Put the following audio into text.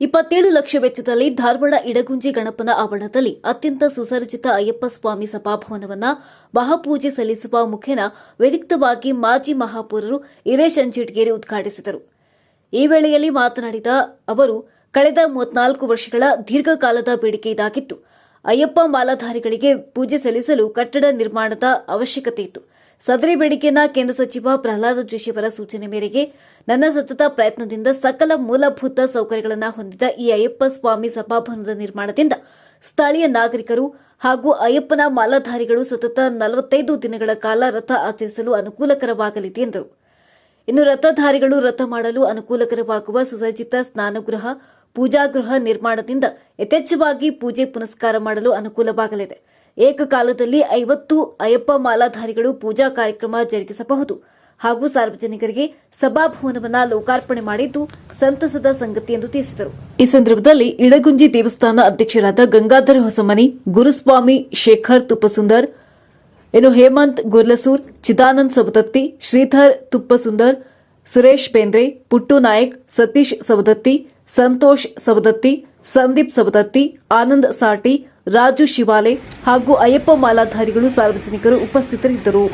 ಇಪ್ಪತ್ತೇಳು ಲಕ್ಷ ವೆಚ್ಚದಲ್ಲಿ ಧಾರವಾಡ ಇಡಗುಂಜಿ ಗಣಪನ ಆವರಣದಲ್ಲಿ ಅತ್ಯಂತ ಸುಸರ್ಜಿತ ಅಯ್ಯಪ್ಪ ಸ್ವಾಮಿ ಸಭಾಭವನವನ್ನ ಮಹಾಪೂಜೆ ಸಲ್ಲಿಸುವ ಮುಖೇನ ವ್ಯತಿಕ್ತವಾಗಿ ಮಾಜಿ ಮಹಾಪೌರರು ಹಿರೇಶ್ ಅಂಜಿಟ್ಗೇರಿ ಉದ್ಘಾಟಿಸಿದರು. ಈ ವೇಳೆಯಲ್ಲಿ ಮಾತನಾಡಿದ ಅವರು, ಕಳೆದ ಮೂವತ್ನಾಲ್ಕು ವರ್ಷಗಳ ದೀರ್ಘಕಾಲದ ಬೇಡಿಕೆ ಇದಾಗಿತ್ತು. ಅಯ್ಯಪ್ಪ ಮಾಲಾಧಾರಿಗಳಿಗೆ ಪೂಜೆ ಸಲ್ಲಿಸಲು ಕಟ್ಟಡ ನಿರ್ಮಾಣದ ಅವಶ್ಯಕತೆ ಇತ್ತು. ಸದರಿ ಬೇಡಿಕೆಯನ್ನ ಕೇಂದ್ರ ಸಚಿವ ಪ್ರಹ್ಲಾದ್ ಜೋಶಿ ಅವರ ಸೂಚನೆ ಮೇರೆಗೆ ನನ್ನ ಸತತ ಪ್ರಯತ್ನದಿಂದ ಸಕಲ ಮೂಲಭೂತ ಸೌಕರ್ಯಗಳನ್ನು ಹೊಂದಿದ ಈ ಅಯ್ಯಪ್ಪ ಸ್ವಾಮಿ ಸಭಾಭವನದ ನಿರ್ಮಾಣದಿಂದ ಸ್ಥಳೀಯ ನಾಗರಿಕರು ಹಾಗೂ ಅಯ್ಯಪ್ಪನ ಮಾಲಾಧಾರಿಗಳು ಸತತ ನಲವತ್ತೈದು ದಿನಗಳ ಕಾಲ ರಥ ಆಚರಿಸಲು ಅನುಕೂಲಕರವಾಗಲಿದೆ ಎಂದರು. ಇನ್ನು ರಥಧಾರಿಗಳು ರಥ ಮಾಡಲು ಅನುಕೂಲಕರವಾಗುವ ಸುಸಜ್ಜಿತ ಸ್ನಾನಗೃಹ, ಪೂಜಾಗೃಹ ನಿರ್ಮಾಣದಿಂದ ಯಥೇಚ್ಛವಾಗಿ ಪೂಜೆ ಪುನಸ್ಕಾರ ಮಾಡಲು ಅನುಕೂಲವಾಗಲಿದೆ. ಏಕಕಾಲದಲ್ಲಿ ಐವತ್ತು ಅಯ್ಯಪ್ಪ ಮಾಲಾಧಾರಿಗಳು ಪೂಜಾ ಕಾರ್ಯಕ್ರಮ ಜರುಗಿಸಬಹುದು ಹಾಗೂ ಸಾರ್ವಜನಿಕರಿಗೆ ಸಭಾಭವನವನ್ನ ಲೋಕಾರ್ಪಣೆ ಮಾಡಿದ್ದು ಸಂತಸದ ಸಂಗತಿ ಎಂದು ತಿಳಿಸಿದರು. ಈ ಸಂದರ್ಭದಲ್ಲಿ ಇಡಗುಂಜಿ ದೇವಸ್ಥಾನ ಅಧ್ಯಕ್ಷರಾದ ಗಂಗಾಧರ್ ಹೊಸಮನಿ, ಗುರುಸ್ವಾಮಿ ಶೇಖರ್ ತುಪ್ಪಸುಂದರ್ ಇನ್ನು ಹೇಮಂತ್ ಗುರ್ಲಸೂರ್, ಚಿದಾನಂದ್ ಸವದತ್ತಿ, ಶ್ರೀಧರ್ ತುಪ್ಪಸುಂದರ್, ಸುರೇಶ್ ಪೇಂದ್ರೆ, ಪುಟ್ಟು ನಾಯಕ್, ಸತೀಶ್ ಸವದತ್ತಿ, ಸಂತೋಷ್ ಸವದತ್ತಿ, ಸಂದೀಪ್ ಸವದತ್ತಿ, ಆನಂದ್ ಸಾಟಿ ರಾಜು ಶಿವಾಲೆ ಹಾಗೂ ಅಯ್ಯಪ್ಪ ಮಾಲಾಧಾರಿಗಳು ಸಾರ್ವಜನಿಕರು ಉಪಸ್ಥಿತರಿದ್ದರು.